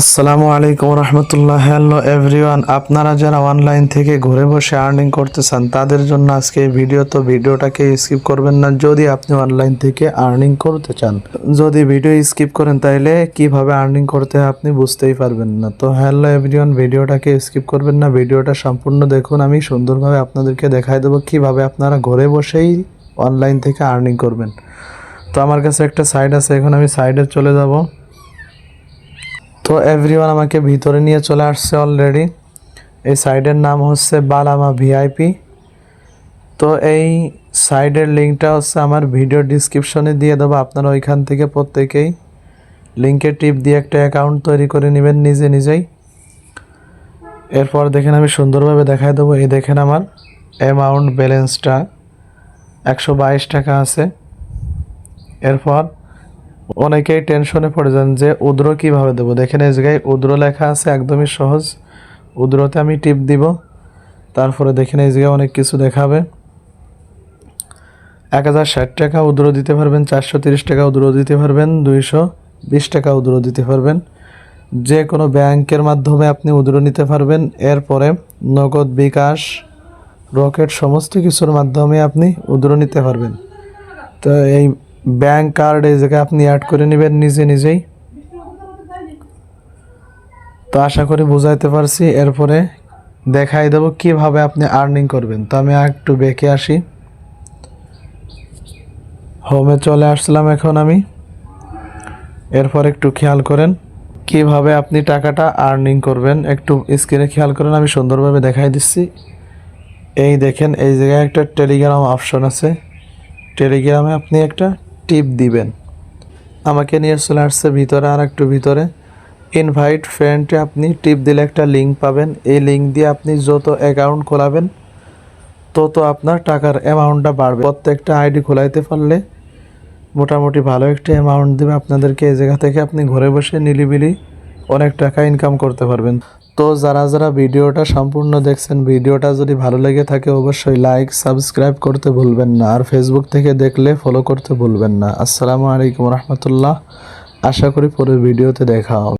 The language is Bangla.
আসসালামু আলাইকুম রহমতুল্লাহ। হ্যালো এভরিওয়ান, আপনারা যারা অনলাইন থেকে ঘরে বসে আর্নিং করতে চান তাদের জন্য আজকে এই ভিডিও তো ভিডিওটাকে স্কিপ করবেন না। যদি আপনি অনলাইন থেকে আর্নিং করতে চান, যদি ভিডিও স্কিপ করেন, তাহলে কীভাবে আর্নিং করতে হয় আপনি বুঝতেই পারবেন না। তো হ্যালো এভরিওয়ান, ভিডিওটাকে স্কিপ করবেন না। ভিডিওটা সম্পূর্ণ দেখুন, আমি সুন্দরভাবে আপনাদেরকে দেখাই দেবো কীভাবে আপনারা ঘরে বসেই অনলাইন থেকে আর্নিং করবেন। তো আমার কাছে একটা সাইড আছে, এখন আমি সাইডে চলে যাব। তো এভরিওয়ান আমাকে ভিতরে নিয়ে চলে আসছে অলরেডি এই সাইডের নাম হচ্ছে বালামা ভিআইপি তো এই সাইডের লিঙ্কটা হচ্ছে আমার ভিডিও ডিসক্রিপশনে দিয়ে দেবো। আপনারা ওইখান থেকে প্রত্যেকেই লিঙ্কে টিপ দিয়ে একটা অ্যাকাউন্ট তৈরি করে নেবেন নিজে নিজেই। এরপর দেখেন আমি সুন্দরভাবে দেখাই দেবো। এই দেখেন আমার অ্যামাউন্ট ব্যালেন্সটা একশো বাইশ টাকা আছে। এরপর অনেকেই টেনশনে পড়ে যান যে, উদ্র কীভাবে দেবো? দেখেন এই জায়গায় উদ্র লেখা আছে, একদমই সহজ। উদ্রতে আমি টিপ দিব, তারপরে দেখেন এই জায়গায় অনেক কিছু দেখাবে। এক হাজার ষাট টাকা উদ্র দিতে পারবেন, চারশো তিরিশ টাকা উদ্র দিতে পারবেন, দুইশো বিশ টাকা উদ্র দিতে পারবেন। যে কোনো ব্যাংকের মাধ্যমে আপনি উদ্র নিতে পারবেন। এরপরে নগদ বিকাশ, রকেট, সমস্ত কিছুর মাধ্যমে আপনি উদ্র নিতে পারবেন। তো এই ব্যাংক কার্ড এই জায়গায় আপনি অ্যাড করে নেবেন নিজে নিজেই। তো আশা করি বুঝাইতে পারছি। এরপরে দেখাই দেবো কীভাবে আপনি আর্নিং করবেন। তো আমি একটু বেঁকে আসি। হোমে চলে আসলাম এখন আমি। এরপর একটু খেয়াল করেন কীভাবে আপনি টাকাটা আর্নিং করবেন। একটু স্ক্রিনে খেয়াল করেন, আমি সুন্দরভাবে দেখাই দিচ্ছি। এই দেখেন, এই জায়গায় একটা টেলিগ্রাম অপশন আছে। টেলিগ্রামে আপনি একটা টিপ দিবেন। আমাকে নিয়ে চলে আসছে ভিতরে আর একটু ভিতরে ইনভাইট ফ্রেন্ডে আপনি টিপ দিলে একটা লিঙ্ক পাবেন। এই লিঙ্ক দিয়ে আপনি যত অ্যাকাউন্ট খোলাবেন, তত আপনার টাকার অ্যামাউন্টটা বাড়বে। প্রত্যেকটা আইডি খোলাইতে পারলে মোটামুটি ভালো একটা অ্যামাউন্ট দেবে। আপনাদেরকে এই জায়গা থেকে আপনি ঘরে বসে নিলিবিলি অনেক টাকা ইনকাম করতে পারবেন। তো যারা যারা ভিডিওটা সম্পূর্ণ দেখছেন, ভিডিওটা যদি ভালো লেগে থাকে অবশ্যই লাইক সাবস্ক্রাইব করতে ভুলবেন না। আর ফেসবুক থেকে দেখলে ফলো করতে ভুলবেন না। আসসালামু আলাইকুম রহমতুল্লাহ। আশা করি পরের ভিডিওতে দেখা হবে।